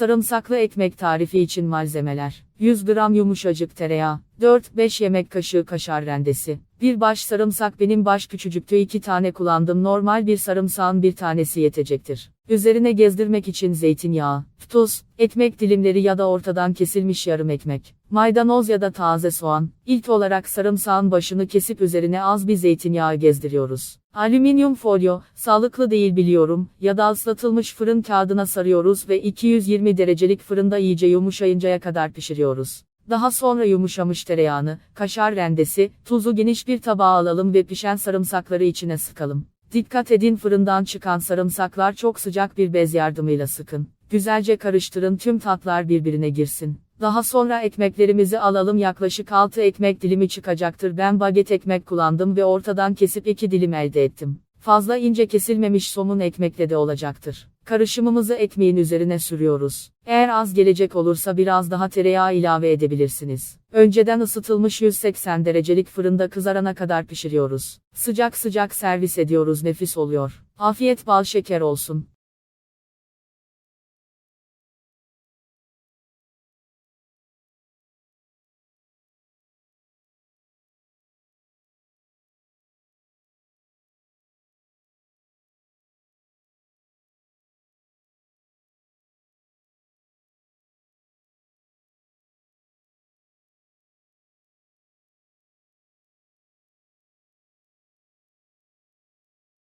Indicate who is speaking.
Speaker 1: Sarımsaklı ekmek tarifi için malzemeler. 100 gram yumuşacık tereyağı, 4-5 yemek kaşığı kaşar rendesi. Bir baş sarımsak benim baş küçücüktü 2 tane kullandım normal bir sarımsağın bir tanesi yetecektir. Üzerine gezdirmek için zeytinyağı, tuz, ekmek dilimleri ya da ortadan kesilmiş yarım ekmek, maydanoz ya da taze soğan. İlk olarak sarımsağın başını kesip üzerine az bir zeytinyağı gezdiriyoruz. Alüminyum folyo, sağlıklı değil biliyorum, ya da ıslatılmış fırın kağıdına sarıyoruz ve 220 derecelik fırında iyice yumuşayıncaya kadar pişiriyoruz. Daha sonra yumuşamış tereyağını, kaşar rendesi, tuzu geniş bir tabağa alalım ve pişen sarımsakları içine sıkalım. Dikkat edin fırından çıkan sarımsaklar çok sıcak bir bez yardımıyla sıkın. Güzelce karıştırın tüm tatlar birbirine girsin. Daha sonra ekmeklerimizi alalım yaklaşık 6 ekmek dilimi çıkacaktır. Ben baget ekmek kullandım ve ortadan kesip 2 dilim elde ettim. Fazla ince kesilmemiş somun ekmekle de olacaktır. Karışımımızı ekmeğin üzerine sürüyoruz. Eğer az gelecek olursa biraz daha tereyağı ilave edebilirsiniz. Önceden ısıtılmış 180 derecelik fırında kızarana kadar pişiriyoruz. Sıcak sıcak servis ediyoruz nefis oluyor. Afiyet bal şeker olsun.